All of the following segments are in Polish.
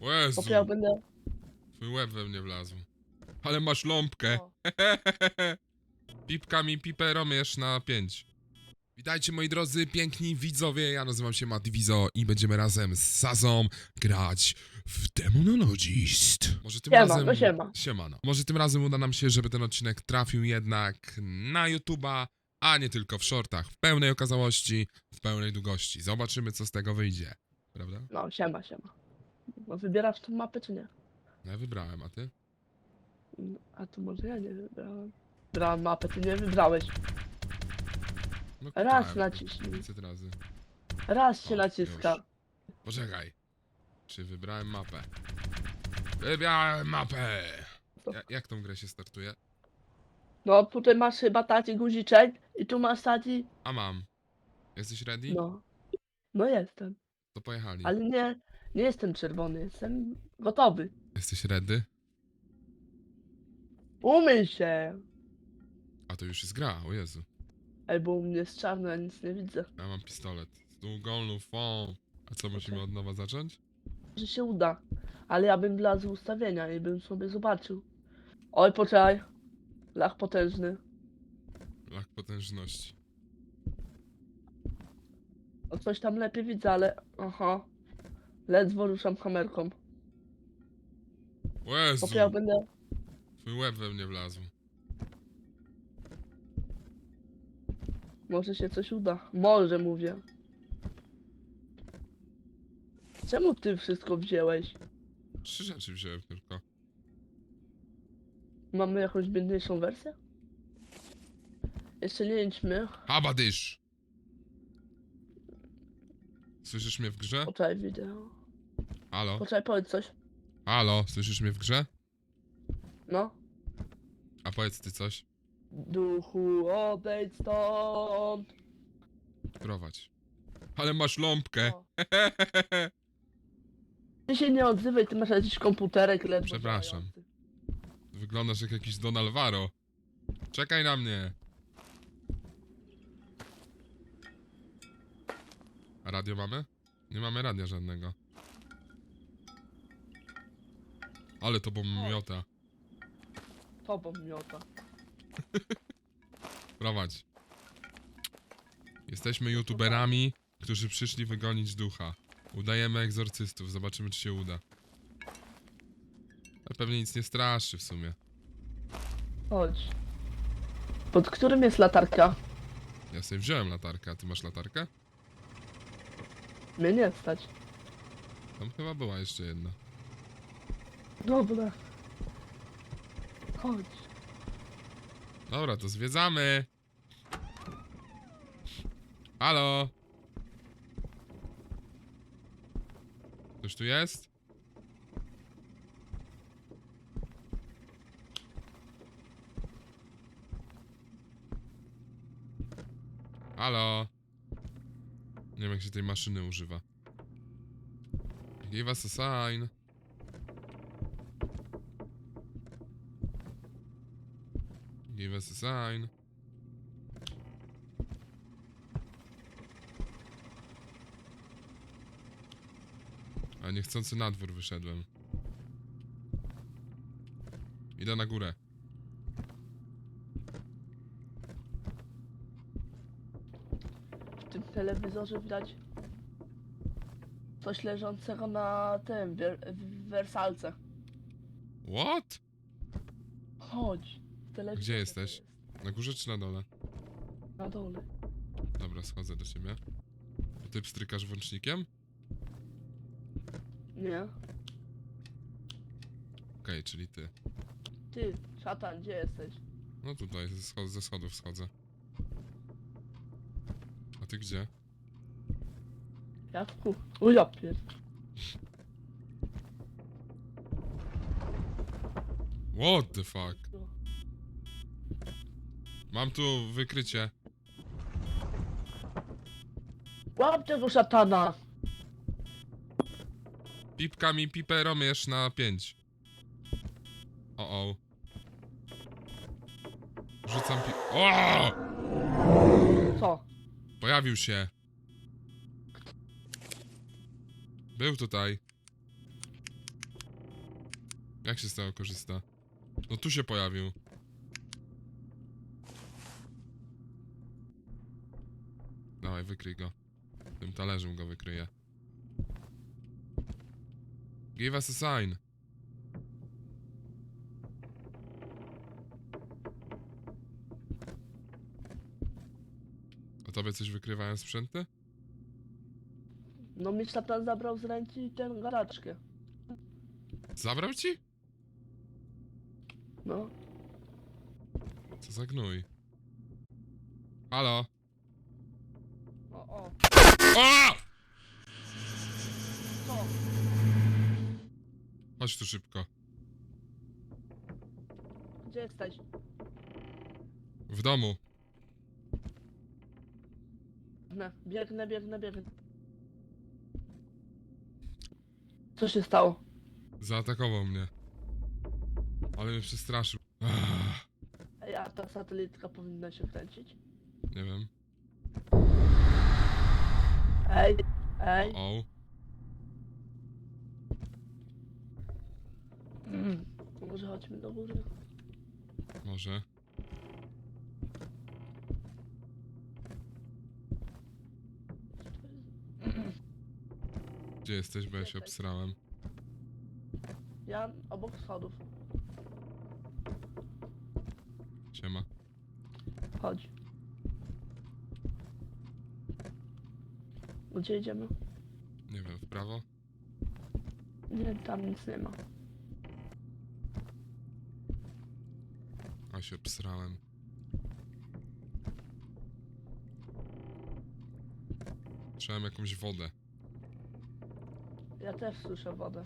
O Jezu, będę... twój łeb we mnie wlazł. Ale masz lampkę. O, Pipkami piperomierz na 5. Witajcie moi drodzy, piękni widzowie, ja nazywam się Mativizo i będziemy razem z Sazą grać w Demonologist. Może tym Siema, razem... no siema. Siemano. Może tym razem uda nam się, żeby ten odcinek trafił jednak na YouTube'a, a nie tylko w shortach, w pełnej okazałości, w pełnej długości. Zobaczymy, co z tego wyjdzie. Prawda? no, siema, siema. No, wybierasz tą mapę, czy nie? No ja wybrałem, a ty? No, A to może ja nie wybrałem. Wybrałem mapę, ty nie wybrałeś. No, Raz klikałem naciśnij. 500 razy. Raz się O, naciska. już. Poczekaj. Czy wybrałem mapę? Wybrałem mapę! Ja, jak tą grę się startuje? No, tutaj masz chyba taki guziczek i tu masz taki... A mam. Jesteś ready? No. No jestem. To pojechali. Ale nie, nie jestem czerwony, jestem gotowy. Jesteś ready? Umyj się! A to już jest gra, o Jezu. Ej, bo u mnie jest czarno, ja nic nie widzę. Ja mam pistolet. Z długą lufą. A co, musimy od nowa zacząć? Może się uda. Ale ja bym wlazł w ustawienia i bym sobie zobaczył. Oj, poczekaj. Lach potężny. Lach potężności. O coś tam lepiej widzę, ale... Aha. Ledwo ruszam kamerką. O Jezu! Bo ja będę... Twój łeb we mnie wlazł. Może się coś uda. Może mówię. Czemu ty wszystko wziąłeś? Trzy rzeczy wziąłem tylko. Mamy jakąś biedniejszą wersję? Jeszcze nie idźmy. Habadysz! Słyszysz mnie w grze? Poczekaj, wideo. Halo? Poczekaj, powiedz coś. Halo? Słyszysz mnie w grze? No. A powiedz ty coś. Duchu, odejdź stąd! Prowadź. Ale masz lampkę. O. Ty się nie odzywaj, ty masz jakiś komputerek ledwo Przepraszam. działający. Wyglądasz jak jakiś Don Alvaro. Czekaj na mnie. A radio mamy? Nie mamy radia żadnego. Ale to miota. Tobą miota. Prowadź. Jesteśmy youtuberami, którzy przyszli wygonić ducha. Udajemy egzorcystów, zobaczymy czy się uda. Ale pewnie nic nie straszy w sumie. Chodź. Pod którym jest latarka? Ja sobie wziąłem latarkę, a ty masz latarkę? Mnie nie stać. Tam chyba była jeszcze jedna. Dobra. Chodź. Dobra, to zwiedzamy. Halo? Ktoś tu jest? Halo? Nie wiem jak się tej maszyny używa. Give us a sign. Give us a sign. A niechcący na dwór wyszedłem. Idę na górę. W tym telewizorze widać coś leżącego na tym, w wersalce. What? Chodź. Gdzie jesteś? jest. Na górze czy na dole? Na dole. Dobra, schodzę do ciebie. To ty pstrykasz włącznikiem? Nie? Okej, czyli ty. Ty, szatan, gdzie jesteś? No tutaj, ze, schod ze schodów schodzę. A ty gdzie? Ja w ku... O ja pier... What the fuck? Mam tu wykrycie. Łap tego szatana! Pipkami piperomierz na 5. O o. Rzucam pi... O! Co? Pojawił się. Był tutaj. Jak się z tego korzysta? No tu się pojawił. Dawaj, wykryj go. Tym talerzem go wykryję. Give us a sign. A tobie coś wykrywają sprzęty? No mi szatan zabrał z ręki tę garaczkę. Zabrał ci? No. Co za gnój. Halo? O! Co? Chodź tu szybko. Gdzie jesteś? W domu. Biegnę, biegnę, biegnę, biegnę. Co się stało? Zaatakował mnie. Ale mnie przestraszył. Ach, Ej, a ta satelitka powinna się kręcić? nie wiem. Ej, ej. O. Mm. Może chodźmy do góry. Może. Gdzie jesteś, bo ja się obsrałem. Ja obok schodów. Siema. Chodź. Gdzie idziemy? Nie wiem, w prawo? Nie, tam nic nie ma. A się obsrałem. Trzeba jakąś wodę. Ja też słyszę wodę.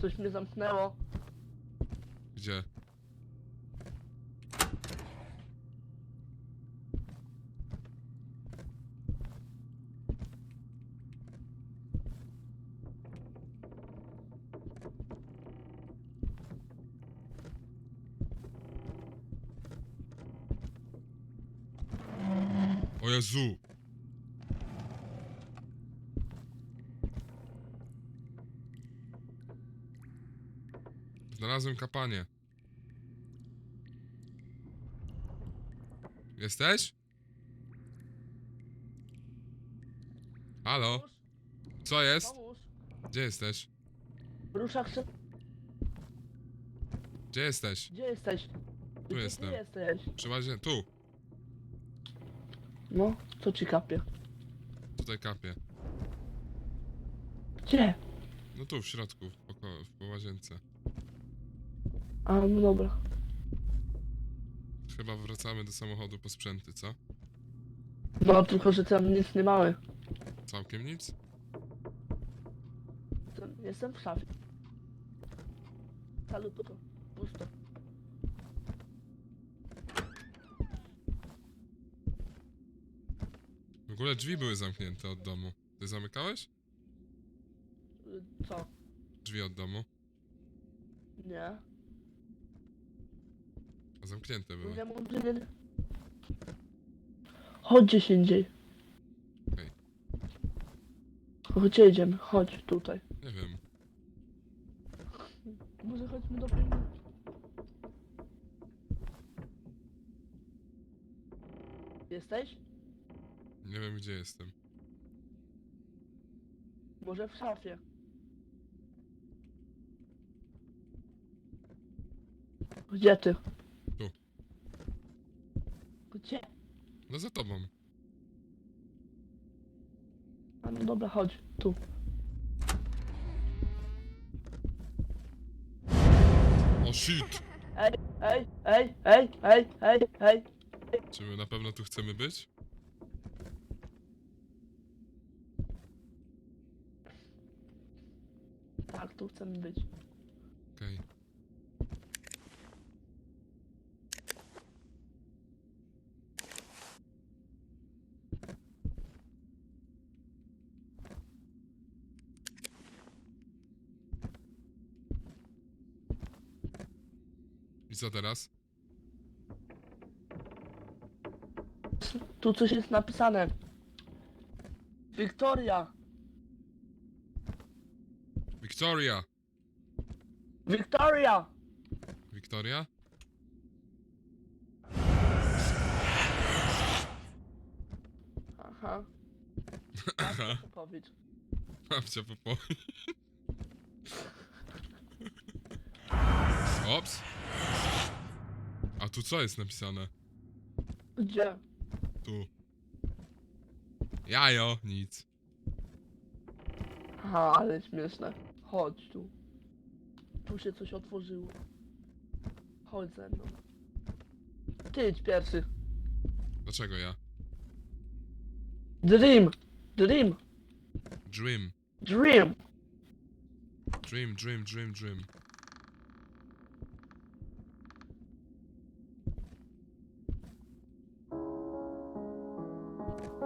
Coś mnie zamknęło. Gdzie? O Jezu! Znalazłem kapanie. Jesteś? Halo? Pomóż, Co jest? pomóż. Gdzie jesteś? Ruszak się... Gdzie jesteś? Gdzie jesteś? Gdzie jestem. Ty jesteś? Przy łazie... Tu! No, co ci kapie? Tutaj kapie. Gdzie? No tu, w środku, w, poko... w łazience. A, no dobra. Chyba wracamy do samochodu po sprzęty, co? No, tylko że tam nic nie mamy. Całkiem nic? To Jestem w szafie. Salutko. Pusto. W ogóle drzwi były zamknięte od domu. Ty zamykałeś? Y, Co? Drzwi od domu. Nie? Zamknięte były. Chodź gdzieś indziej. Okej. Gdzie idziemy? Chodź tutaj. Nie wiem. Może chodźmy do piwnicy. Jesteś? Nie wiem, gdzie jestem. Może w szafie. Gdzie ty? Gdzie? No za tobą. A no dobra, chodź. Tu. O shit! Ej, ej, ej, ej, ej, ej, ej. Czy my na pewno tu chcemy być? Tak, tu chcemy być. Okej. I co teraz? Tu coś jest napisane. Wiktoria! Victoria! Wiktoria! Wiktoria? Aha. Aha. Powiedz. Babcia popowi. Ops. Tu co jest napisane? Gdzie? Tu. Jajo, nic. Aha, ale śmieszne. Chodź tu. Tu się coś otworzyło. Chodź ze mną. Ty idź pierwszy. Dlaczego ja? Dream! Dream! Dream. Dream! Dream, dream, dream, dream.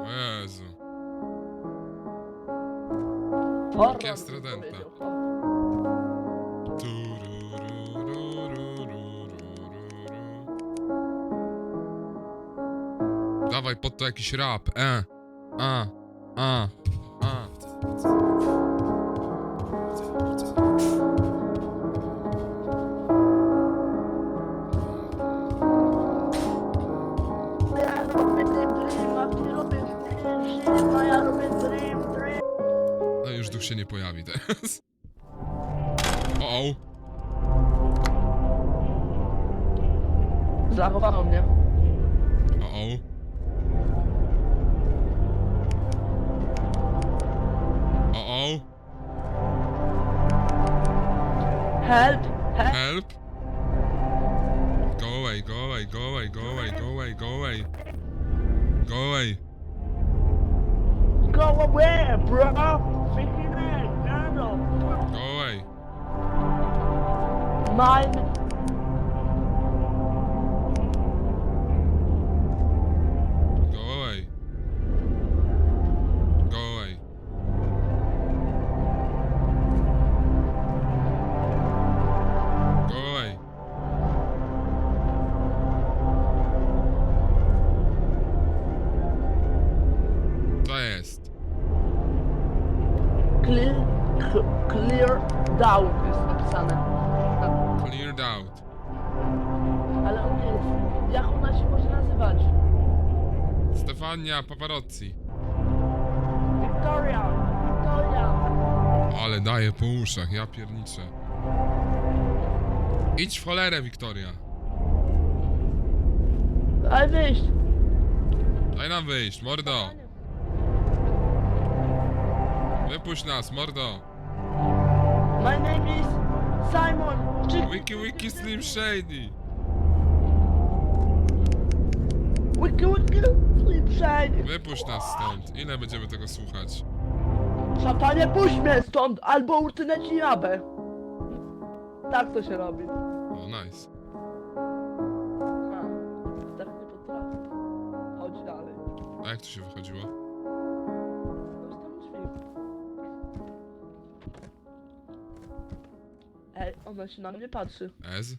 O Jezu. Orkiestra dęta. Dawaj pod to jakiś rap. E. A. A. pojawi teraz. O, o. Zachowało mnie. O, o. O, o. Help! Help! Help. Go away, go away, go away, go away, go away, go away. Go away. Go away, bro! Freaking egg, no, Go away. Mine. Clear, clear down jest napisane. Cleared out. Ale on jest. Jak ona się może nazywać? Stefania Paparazzi. Victoria! Victoria! Ale daje po uszach, ja pierniczę. Idź w cholerę, Wiktoria. Daj wyjść! Daj nam wyjść, mordo. Wypuść nas, mordo. My name is Simon! Chick- Wiki Wiki Slim Shady. Wiki wiki! Sleep shine! Wypuść nas stąd. Ile będziemy tego słuchać? Szatanie, puść mnie stąd, albo utnę ci jabę! Tak to się robi. O, nice. Tak nie potrafię. Chodź dalej. A jak tu się wychodziło? Ej, ona się na mnie patrzy. Ez?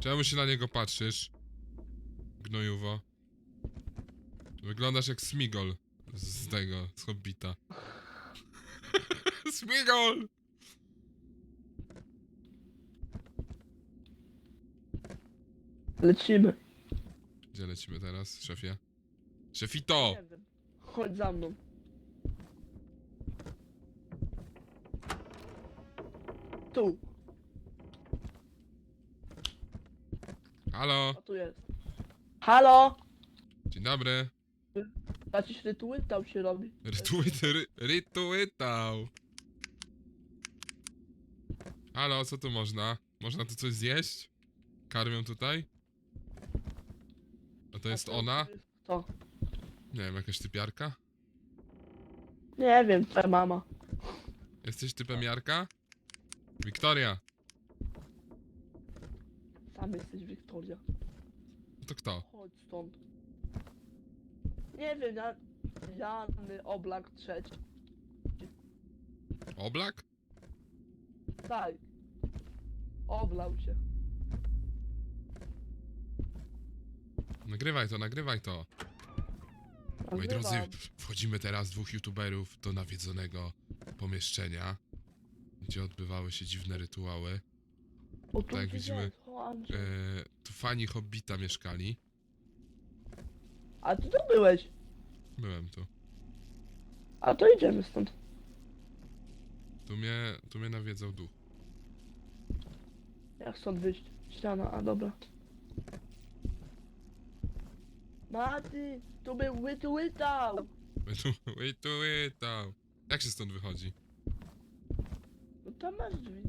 Czemu się na niego patrzysz? Gnojuwo. Wyglądasz jak Smigol z tego, z Hobbita. Smigol! Lecimy. Gdzie lecimy teraz, szefie? Szefito! Nie wiem. Chodź za mną. Tu, Halo! a tu jest. Halo! Dzień dobry. Jakiś rytuał się robi. Rytuity, ry, rytuitał. Halo, co tu można? Można tu coś zjeść? Karmią tutaj? A to jest A to- ona? To. Nie wiem, jakaś typiarka? Nie wiem, twoja mama. Jesteś typem Jarka? Wiktoria! Sam jesteś Wiktoria. To kto? Chodź stąd. Nie wiem, ja... Jany Oblak trzeci. Oblak? Tak. Oblał cię. Nagrywaj to, nagrywaj to. Moi drodzy, wchodzimy teraz dwóch youtuberów do nawiedzonego pomieszczenia, gdzie odbywały się dziwne rytuały. O, tu tak jak widzimy. E, tu fani Hobbita mieszkali. A ty tu byłeś. Byłem tu. A to idziemy stąd. Tu mnie, tu mnie nawiedzał duch. Jak stąd wyjść? Ściana, a dobra. Maty, tu był łytu łytał. Wait wait. Jak się stąd wychodzi? No tam masz drzwi.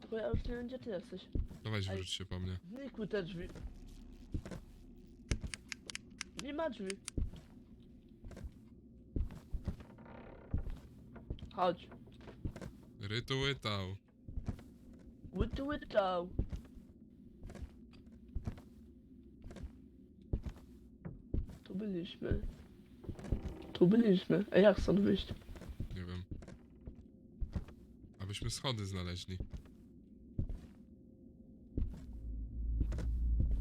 Tylko ja już nie wiem gdzie ty jesteś. Dawaj, Ej. wróć się po mnie. Znikły te drzwi. Nie ma drzwi. Chodź. Rytu łytał. Łytu łytał. Tu byliśmy. Tu byliśmy. A jak stąd wyjść? Nie wiem. Abyśmy schody znaleźli.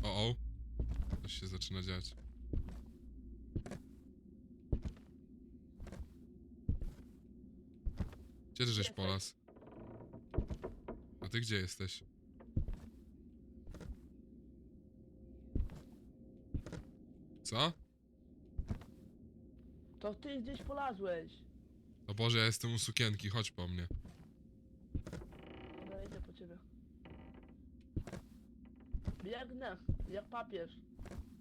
O, o. Coś się zaczyna dziać. Gdzie ty żeś polas? A ty gdzie jesteś? Co? To ty gdzieś polazłeś. O Boże, ja jestem u sukienki, chodź po mnie. Dobra, idę po ciebie. Biegnę, jak papież.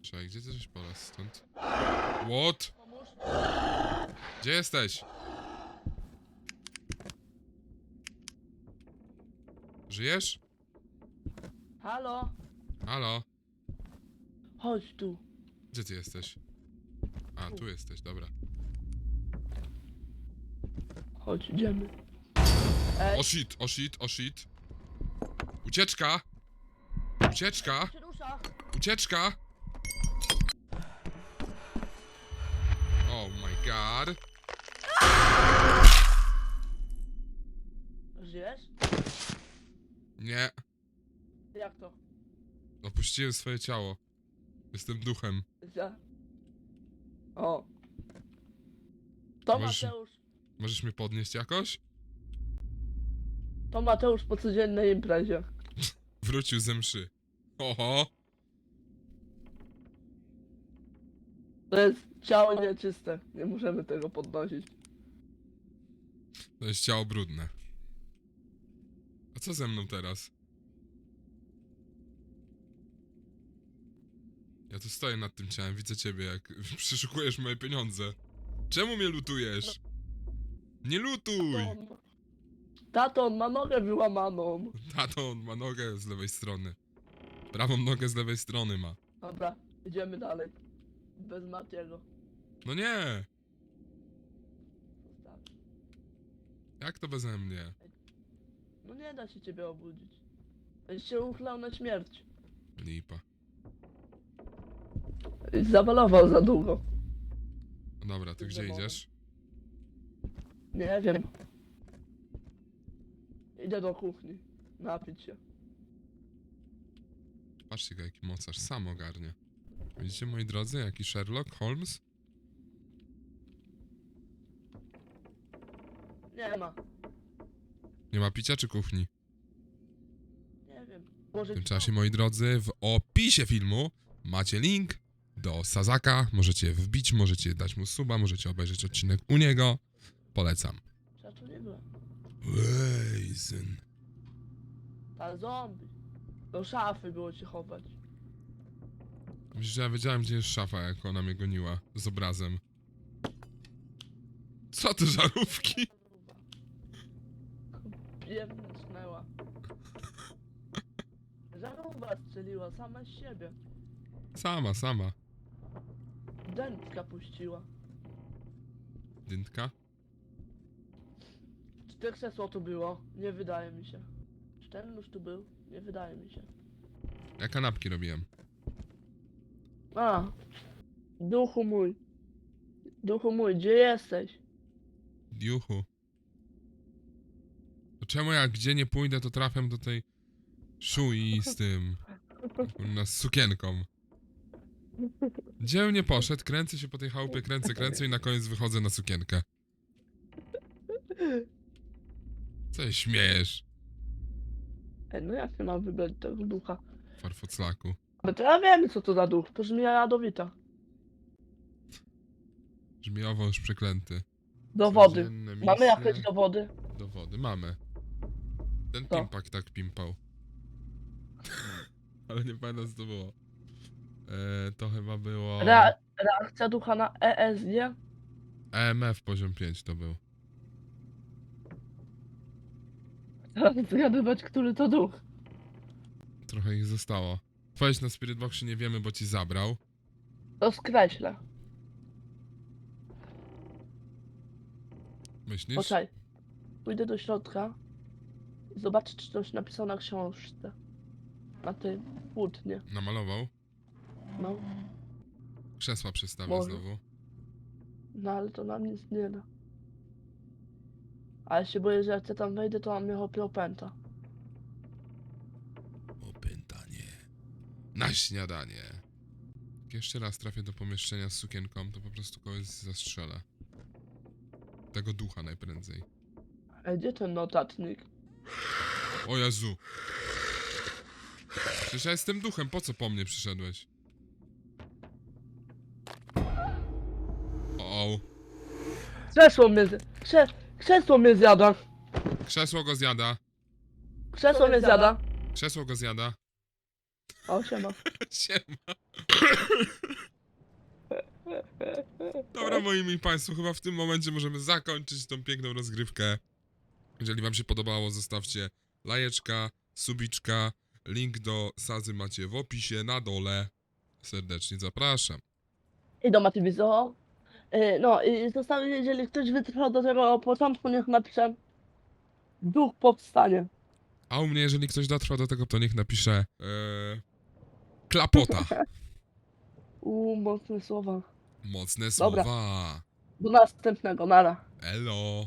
Czekaj, gdzie ty żeś polas stąd? What? Pomóż. Gdzie jesteś? Żyjesz? Halo? Halo? Chodź tu. Gdzie ty jesteś? A, tu jesteś, dobra. Chodź, idziemy. Ej, O shit, o shit, o shit. Ucieczka! Ucieczka! Ucieczka! Oh my god. Żyjesz? Nie, Jak to? opuściłem swoje ciało. Jestem duchem. Za... O. To Możesz- Mateusz. Możesz mnie podnieść jakoś? To Mateusz po codziennej imprezie. Wrócił ze mszy. Oho! To jest ciało nieczyste. Nie możemy tego podnosić. To jest ciało brudne. A co ze mną teraz? Ja tu stoję nad tym ciałem, widzę ciebie, jak przyszukujesz moje pieniądze. Czemu mnie lutujesz? Nie lutuj! On... Tato, on ma nogę wyłamaną. Tato, on ma nogę z lewej strony. Prawą nogę z lewej strony ma. Dobra, idziemy dalej. Bez Matiego. No nie! Jak to beze mnie? No nie da się ciebie obudzić. Będziesz się uchlał na śmierć. Lipa. Zawalował za długo. No dobra, ty gdzie Demonem. idziesz? Nie wiem. Idę do kuchni. Napić się. Patrzcie, go, jaki mocarz, sam ogarnie. Widzicie, moi drodzy, jaki Sherlock Holmes? Nie ma. Nie ma picia czy kuchni? Nie wiem. Może W tym czasie, moi drodzy, w opisie filmu macie link do Sazaka. Możecie wbić, możecie dać mu suba, możecie obejrzeć odcinek u niego. Polecam. Ja tu nie byłem. Wejzyn. Ta zombie. Do szafy było cię chować. Myślę, że ja wiedziałem, gdzie jest szafa, jak ona mnie goniła z obrazem. Co to żarówki? Pierdnęła. Żarówka strzeliła sama z siebie. Sama, sama. Dętka puściła. Dyntka? Czy te krzesło tu było? Nie wydaje mi się. Czy ten nóż tu był? Nie wydaje mi się. Ja kanapki robiłem. A! Duchu mój. Duchu mój, gdzie jesteś? Diuchu. To czemu jak gdzie nie pójdę, to trafiam do tej szui z tym. kurna, Z sukienką. Gdzie nie poszedł, kręcę się po tej chałupie, kręcę, kręcę i na koniec wychodzę na sukienkę. Co się śmiejesz, Ej, no jak nie mam wybrać tego ducha? farfoclaku? Ale to ja wiem, co to za duch. To brzmi jadowita. Żmijowo już przeklęty. Dowody. Codzienne Mamy misje. jakieś dowody? Dowody, mamy. Ten Co? pimpak tak pimpał. Ale nie pamiętam co to było. E, to chyba było... Rea reakcja ducha na E ESG? EMF poziom 5 to był. Teraz zgadywać, który to duch. Trochę ich zostało. Weź na Spirit Boxie nie wiemy, bo ci zabrał. To skreślę. Myślisz? Poczekaj. Pójdę do środka i zobaczę, czy coś napisał na książce. Na tej płótnie. Namalował? No, Krzesła przestawia Może. znowu. no ale to nam nic nie da. Ale się boję, że jak ja tam wejdę, to on mnie opęta. Na śniadanie. Jak jeszcze raz trafię do pomieszczenia z sukienką, to po prostu kogoś zastrzelę. Tego ducha najprędzej. Ej, gdzie ten notatnik? O Jezu. Przecież ja jestem duchem, po co po mnie przyszedłeś? O, Krzesło mnie. Krze krzesło mnie zjada. krzesło go zjada. Krzesło mnie zjada. Krzesło go zjada. O, siema. Siema. Dobra, moi mili państwo, chyba w tym momencie możemy zakończyć tą piękną rozgrywkę. Jeżeli wam się podobało, zostawcie lajeczka, subiczka, link do Sazy macie w opisie na dole. Serdecznie zapraszam. I do Mativizo. Yy, no, i zostawię, jeżeli ktoś wytrwał do tego początku, niech napisze Duch powstanie. A u mnie, jeżeli ktoś dotrwa do tego, to niech napisze e, klapota. Uuu, mocne słowa. Mocne Dobra. słowa. Do następnego, nara. Elo.